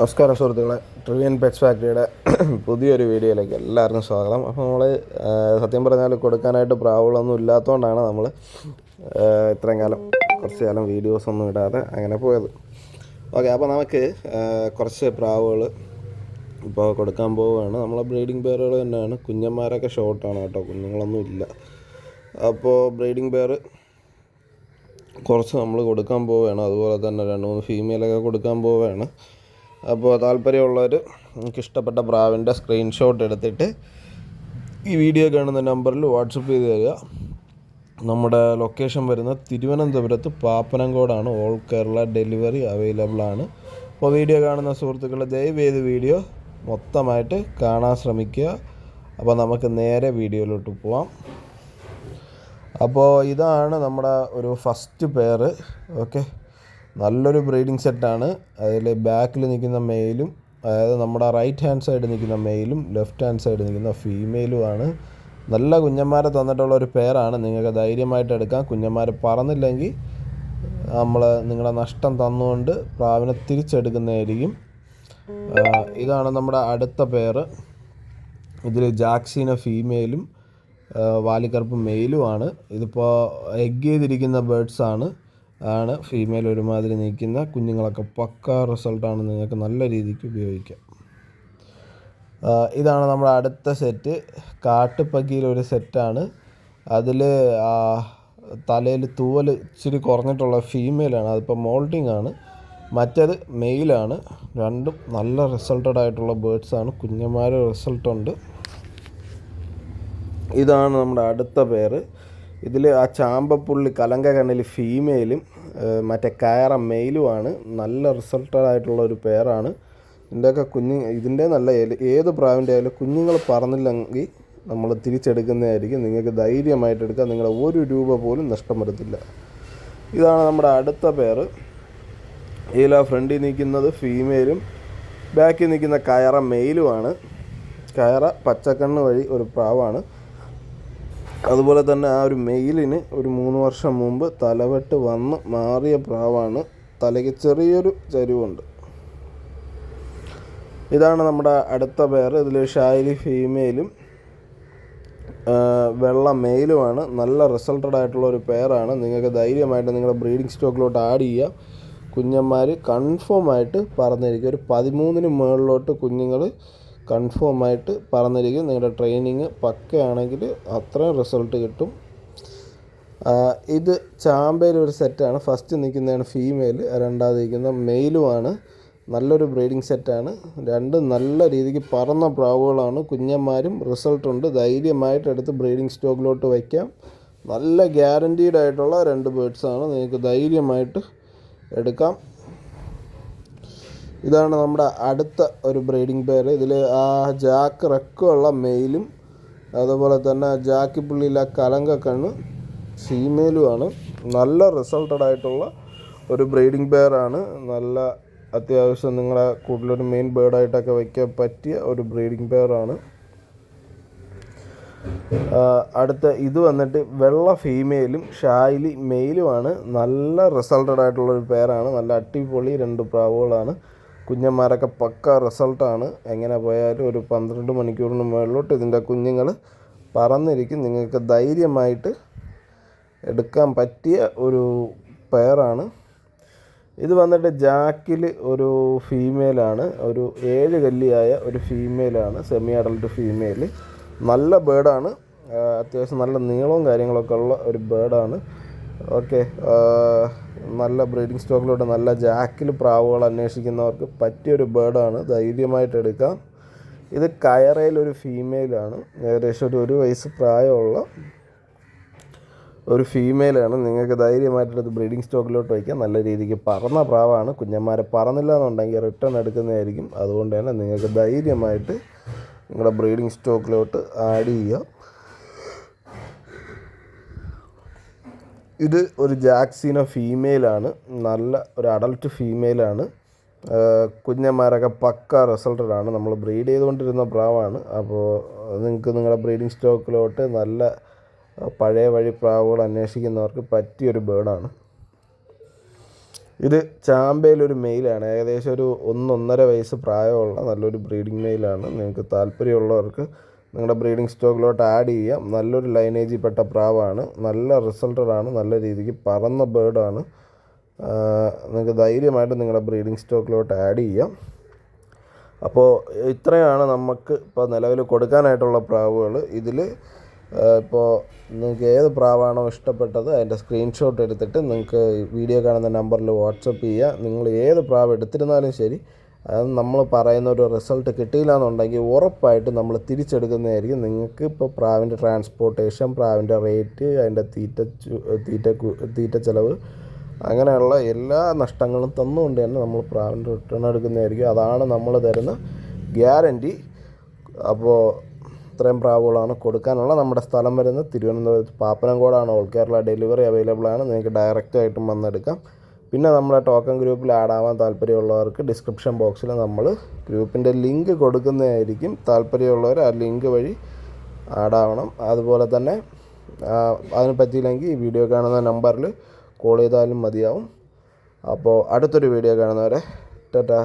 നമസ്കാരം സുഹൃത്തുക്കളെ. ട്രിവിയൻ പെറ്റ്സ് ഫാക്ടറിയുടെ പുതിയൊരു വീഡിയോയിലേക്ക് എല്ലാവർക്കും സ്വാഗതം. അപ്പോൾ നമ്മൾ സത്യം പറഞ്ഞാൽ കൊടുക്കാനായിട്ട് പ്രാവുകളൊന്നും ഇല്ലാത്തതുകൊണ്ടാണ് നമ്മൾ ഇത്രയും കാലം കുറച്ച് കാലം വീഡിയോസ് ഒന്നും ഇടാതെ അങ്ങനെ പോയത്. ഓക്കെ അപ്പോൾ നമുക്ക് കുറച്ച് പ്രാവുകൾ ഇപ്പോൾ കൊടുക്കാൻ പോവുകയാണ്. നമ്മളെ ബ്രീഡിംഗ് പെയറുകൾ തന്നെയാണ്. കുഞ്ഞന്മാരൊക്കെ ഷോർട്ടാണ് കേട്ടോ. കുഞ്ഞുങ്ങളൊന്നും ഇല്ല. അപ്പോൾ ബ്രീഡിംഗ് പെയർ കുറച്ച് നമ്മൾ കൊടുക്കാൻ പോവുകയാണ്. അതുപോലെ തന്നെ രണ്ട് മൂന്ന് ഫീമെയിലൊക്കെ കൊടുക്കാൻ പോവുകയാണ്. അപ്പോൾ താല്പര്യമുള്ളവർ നിങ്ങൾക്ക് ഇഷ്ടപ്പെട്ട പ്രാവിന്റെ സ്ക്രീൻഷോട്ട് എടുത്തിട്ട് ഈ വീഡിയോ കാണുന്ന നമ്പറിൽ വാട്സപ്പ് ചെയ്ത് തരിക. നമ്മുടെ ലൊക്കേഷൻ വരുന്ന തിരുവനന്തപുരത്ത് പാപ്പനംകോടാണ്. ഓൾ കേരള ഡെലിവറി അവൈലബിൾ ആണ്. അപ്പോൾ വീഡിയോ കാണുന്ന സുഹൃത്തുക്കൾ ദയവ് ചെയ്ത് വീഡിയോ മൊത്തമായിട്ട് കാണാൻ ശ്രമിക്കുക. അപ്പോൾ നമുക്ക് നേരെ വീഡിയോയിലോട്ട് പോവാം. അപ്പോൾ ഇതാണ് നമ്മുടെ ഒരു ഫസ്റ്റ് പെയർ ഓക്കെ നല്ലൊരു ബ്രീഡിംഗ് സെറ്റാണ്. അതിൽ ബാക്കിൽ നിൽക്കുന്ന മെയിലും അതായത് നമ്മുടെ റൈറ്റ് ഹാൻഡ് സൈഡ് നിൽക്കുന്ന മെയിലും ലെഫ്റ്റ് ഹാൻഡ് സൈഡ് നിൽക്കുന്ന ഫീമെയിലുമാണ് നല്ല കുഞ്ഞന്മാരെ തന്നിട്ടുള്ള ഒരു പേരാണ്. നിങ്ങൾക്ക് ധൈര്യമായിട്ട് എടുക്കാം. കുഞ്ഞന്മാർ പറന്നില്ലെങ്കിൽ നമ്മൾ നിങ്ങളുടെ നഷ്ടം തന്നുകൊണ്ട് പ്രാവിനെ തിരിച്ചെടുക്കുന്നതായിരിക്കും. ഇതാണ് നമ്മുടെ അടുത്ത പേര്. ഇതിൽ ജാക്സീന ഫീമെയിലും വാലിക്കറുപ്പ് മെയിലുമാണ് ഇതിപ്പോൾ എഗ് ചെയ്തിരിക്കുന്ന ബേഡ്സ് ആണ് ഫീമെയിൽ ഒരുമാതിരി നിൽക്കുന്ന കുഞ്ഞുങ്ങളൊക്കെ പക്ക റിസൾട്ടാണ് നിങ്ങൾക്ക് നല്ല രീതിക്ക് ഉപയോഗിക്കാം. ഇതാണ് നമ്മുടെ അടുത്ത സെറ്റ് കാട്ടുപക്കിയിൽ ഒരു സെറ്റാണ് അതിൽ തലയിൽ തൂവൽ ഇച്ചിരി കുറഞ്ഞിട്ടുള്ള ഫീമെയിലാണ് അതിപ്പോൾ മോൾട്ടിംഗ് ആണ്. മറ്റേത് മെയിലാണ് രണ്ടും നല്ല റിസൾട്ടഡ് ആയിട്ടുള്ള ബേഡ്സാണ് കുഞ്ഞന്മാരെ റിസൾട്ടുണ്ട് ഇതാണ് നമ്മുടെ അടുത്ത പേര് ഇതിൽ ആ ചാമ്പപ്പുള്ളി കലങ്ക കണ്ണിൽ ഫീമെയിലും മറ്റേ കയറ മെയിലുമാണ് നല്ല റിസൾട്ടഡ് ആയിട്ടുള്ള ഒരു പേരാണ് ഇതിന്റെയൊക്കെ കുഞ്ഞു ഇതിന്റെ നല്ല ഏത് പ്രാവിന്റെ ആയാലും കുഞ്ഞുങ്ങൾ പറന്നില്ലെങ്കിൽ നമ്മൾ തിരിച്ചെടുക്കുന്നതായിരിക്കും. നിങ്ങൾക്ക് ധൈര്യമായിട്ട് എടുക്കാം. നിങ്ങളുടെ ഒരു രൂപ പോലും നഷ്ടം വരത്തില്ല ഇതാണ് നമ്മുടെ അടുത്ത പേര് ഇതിൽ ആ ഫ്രണ്ടിൽ നിൽക്കുന്നത് ഫീമെയിലും ബാക്കിൽ നിൽക്കുന്ന കയറ മെയിലുമാണ് കയറ പച്ചക്കണ്ണ് വഴി ഒരു പ്രാവാണ്. അതുപോലെ തന്നെ ആ ഒരു മെയിലിന് ഒരു മൂന്ന് വർഷം മുമ്പ് തലവെട്ട് വന്ന് മാറിയ പ്രാവാണ്. തലയ്ക്ക് ചെറിയൊരു ചരിവുണ്ട്. ഇതാണ് നമ്മുടെ അടുത്ത പേർ ഇതിൽ ഷായിലി ഫീമെയിലും വെള്ള മെയിലുമാണ് നല്ല റിസൾട്ടഡ് ആയിട്ടുള്ള ഒരു പെയറാണ് നിങ്ങൾക്ക് ധൈര്യമായിട്ട് നിങ്ങളുടെ ബ്രീഡിംഗ് സ്റ്റോക്കിലോട്ട് ആഡ് ചെയ്യാം. കുഞ്ഞന്മാർ കൺഫേം ആയിട്ട് പറഞ്ഞിരിക്കും. ഒരു പതിമൂന്നിന് മുകളിലോട്ട് കുഞ്ഞുങ്ങൾ കൺഫേം ആയിട്ട് പറഞ്ഞിരിക്കും. നിങ്ങളുടെ ട്രെയിനിങ് പക്കയാണെങ്കിൽ അത്രയും റിസൾട്ട് കിട്ടും. ഇത് ചാമ്പയിൽ ഒരു സെറ്റാണ്. ഫസ്റ്റ് നിൽക്കുന്നതാണ് ഫീമെയിൽ രണ്ടാമത് നിൽക്കുന്ന മെയിലുമാണ്. നല്ലൊരു ബ്രീഡിംഗ് സെറ്റാണ്. രണ്ട് നല്ല രീതിക്ക് പറന്ന പ്രാവുകളാണ്. കുഞ്ഞന്മാരും റിസൾട്ടുണ്ട്. ധൈര്യമായിട്ട് എടുത്ത് ബ്രീഡിംഗ് സ്റ്റോക്കിലോട്ട് വയ്ക്കാം. നല്ല ഗ്യാരന്റീഡ് ആയിട്ടുള്ള രണ്ട് ബേഡ്സാണ്. നിങ്ങൾക്ക് ധൈര്യമായിട്ട് എടുക്കാം. ഇതാണ് നമ്മുടെ അടുത്ത ഒരു ബ്രീഡിംഗ് പെയർ ഇതിൽ ആ ജാക്ക് റെക്കുള്ള മെയിലും അതുപോലെ തന്നെ ജാക്കി പുള്ളിയിലെ കലങ്ക കണ്ണ് ഫീമെയിലുമാണ് നല്ല റിസൾട്ടഡ് ആയിട്ടുള്ള ഒരു ബ്രീഡിംഗ് പെയറാണ് നല്ല അത്യാവശ്യം നിങ്ങളെ കൂടുതലൊരു മെയിൻ ബേർഡായിട്ടൊക്കെ വയ്ക്കാൻ പറ്റിയ ഒരു ബ്രീഡിംഗ് പെയറാണ് അടുത്ത ഇത് വന്നിട്ട് വെള്ള ഫീമെയിലും ഷായിലി മെയിലുമാണ് നല്ല റിസൾട്ടഡ് ആയിട്ടുള്ള ഒരു പേരാണ് നല്ല അടിപൊളി രണ്ട് പ്രാവുകളാണ്. കുഞ്ഞന്മാരൊക്കെ പക്ക റിസൾട്ടാണ്. എങ്ങനെ പോയാലും ഒരു പന്ത്രണ്ട് മണിക്കൂറിന് മുകളിലോട്ട് ഇതിന്റെ കുഞ്ഞുങ്ങൾ പറന്നിരിക്കും. നിങ്ങൾക്ക് ധൈര്യമായിട്ട് എടുക്കാൻ പറ്റിയ ഒരു പെയറാണ് ഇത് വന്നിട്ട് ജാക്കിൽ ഒരു ഫീമെയിലാണ് ഒരു ഏഴ് കല്ലിയായ ഒരു ഫീമെയിലാണ് സെമി അഡൽട്ട് ഫീമെയിൽ നല്ല ബേർഡാണ് അത്യാവശ്യം നല്ല നീളവും കാര്യങ്ങളൊക്കെ ഉള്ള ഒരു ബേർഡാണ് ഓക്കെ നല്ല ബ്രീഡിംഗ് സ്റ്റോക്കിലോട്ട് നല്ല ജാക്കിൽ പ്രാവുകൾ അന്വേഷിക്കുന്നവർക്ക് പറ്റിയൊരു ബേർഡാണ്. ധൈര്യമായിട്ട് എടുക്കാം. ഇത് കയറയിലൊരു ഫീമെയിലാണ്. ഏകദേശം ഒരു ഒരു വയസ്സ് പ്രായമുള്ള ഒരു ഫീമെയിലാണ്. നിങ്ങൾക്ക് ധൈര്യമായിട്ടെടുത്ത് ബ്രീഡിംഗ് സ്റ്റോക്കിലോട്ട് വയ്ക്കാം. നല്ല രീതിക്ക് പറന്ന പ്രാവാണ്. കുഞ്ഞന്മാരെ പറന്നില്ല എന്നുണ്ടെങ്കിൽ റിട്ടേൺ എടുക്കുന്നതായിരിക്കും. അതുകൊണ്ട് തന്നെ നിങ്ങൾക്ക് ധൈര്യമായിട്ട് നിങ്ങളുടെ ബ്രീഡിംഗ് സ്റ്റോക്കിലോട്ട് ആഡ് ചെയ്യുക ഇത് ഒരു ജാക്സീനോ ഫീമെയിലാണ്. നല്ല ഒരു അഡൽട്ട് ഫീമെയിലാണ്. കുഞ്ഞന്മാരൊക്കെ പക്ക റിസൾട്ടഡ് ആണ് നമ്മൾ ബ്രീഡ് ചെയ്തുകൊണ്ടിരുന്ന പ്രാവാണ്. അപ്പോൾ നിങ്ങൾക്ക് നിങ്ങളുടെ ബ്രീഡിംഗ് സ്റ്റോക്കിലോട്ട് നല്ല പഴയ വഴി പ്രാവുകൾ അന്വേഷിക്കുന്നവർക്ക് പറ്റിയൊരു ബേഡാണ് ഇത് ചാമ്പയിലൊരു മെയിലാണ്. ഏകദേശം ഒരു ഒന്നൊന്നര വയസ്സ് പ്രായമുള്ള നല്ലൊരു ബ്രീഡിംഗ് മെയിലാണ്. നിങ്ങൾക്ക് താല്പര്യമുള്ളവർക്ക് നിങ്ങളുടെ ബ്രീഡിംഗ് സ്റ്റോക്കിലോട്ട് ആഡ് ചെയ്യാം. നല്ലൊരു ലൈനേജിൽ പെട്ട പ്രാവാണ്. നല്ല റിസൾട്ടഡാണ് നല്ല രീതിക്ക് പറന്ന ബേർഡാണ് നിങ്ങൾക്ക് ധൈര്യമായിട്ട് നിങ്ങളുടെ ബ്രീഡിംഗ് സ്റ്റോക്കിലോട്ട് ആഡ് ചെയ്യാം. അപ്പോൾ ഇത്രയാണ് നമുക്ക് ഇപ്പോൾ നിലവിൽ കൊടുക്കാനായിട്ടുള്ള പ്രാവുകൾ. ഇതിൽ ഇപ്പോൾ നിങ്ങൾക്ക് ഏത് പ്രാവാണോ ഇഷ്ടപ്പെട്ടത് അതിന്റെ സ്ക്രീൻഷോട്ട് എടുത്തിട്ട് നിങ്ങൾക്ക് വീഡിയോ കാണുന്ന നമ്പറിൽ വാട്സപ്പ് ചെയ്യുക നിങ്ങൾ ഏത് പ്രാവ് എടുത്തിരുന്നാലും ശരി അത് നമ്മൾ പറയുന്ന ഒരു റിസൾട്ട് കിട്ടിയില്ല എന്നുണ്ടെങ്കിൽ ഉറപ്പായിട്ട് നമ്മൾ തിരിച്ചെടുക്കുന്നതായിരിക്കും. നിങ്ങൾക്ക് ഇപ്പോൾ പ്രാവിന്റെ ട്രാൻസ്പോർട്ടേഷൻ പ്രാവിന്റെ റേറ്റ് അതിന്റെ തീറ്റ തീറ്റ തീറ്റ ചിലവ് അങ്ങനെയുള്ള എല്ലാ നഷ്ടങ്ങളും തന്നുകൊണ്ട് തന്നെ നമ്മൾ പ്രാവിന്റെ റിട്ടേൺ എടുക്കുന്നതായിരിക്കും. അതാണ് നമ്മൾ തരുന്ന ഗ്യാരന്റി അപ്പോൾ ഇത്രയും പ്രാവുകളാണ് കൊടുക്കാനുള്ള നമ്മുടെ സ്ഥലം വരുന്നത്. തിരുവനന്തപുരത്ത് പാപ്പനംകോടാണ്. ഓൾ കേരള ഡെലിവറി അവൈലബിൾ ആണ്. നിങ്ങൾക്ക് ഡയറക്റ്റായിട്ടും വന്നെടുക്കാം. പിന്നെ നമ്മുടെ ടോക്കൺ ഗ്രൂപ്പിൽ ആഡ് ആവാൻ താല്പര്യമുള്ളവർക്ക് ഡിസ്ക്രിപ്ഷൻ ബോക്സിൽ നമ്മൾ ഗ്രൂപ്പിന്റെ ലിങ്ക് കൊടുക്കുന്നതായിരിക്കും. താല്പര്യമുള്ളവർ ആ ലിങ്ക് വഴി ആഡ് ആവണം. അതുപോലെ തന്നെ അതിന് പറ്റിയില്ലെങ്കിൽ ഈ വീഡിയോ കാണുന്ന നമ്പറിൽ കോൾ ചെയ്താലും മതിയാവും. അപ്പോൾ അടുത്തൊരു വീഡിയോ കാണുന്നവരെ ടാറ്റാ.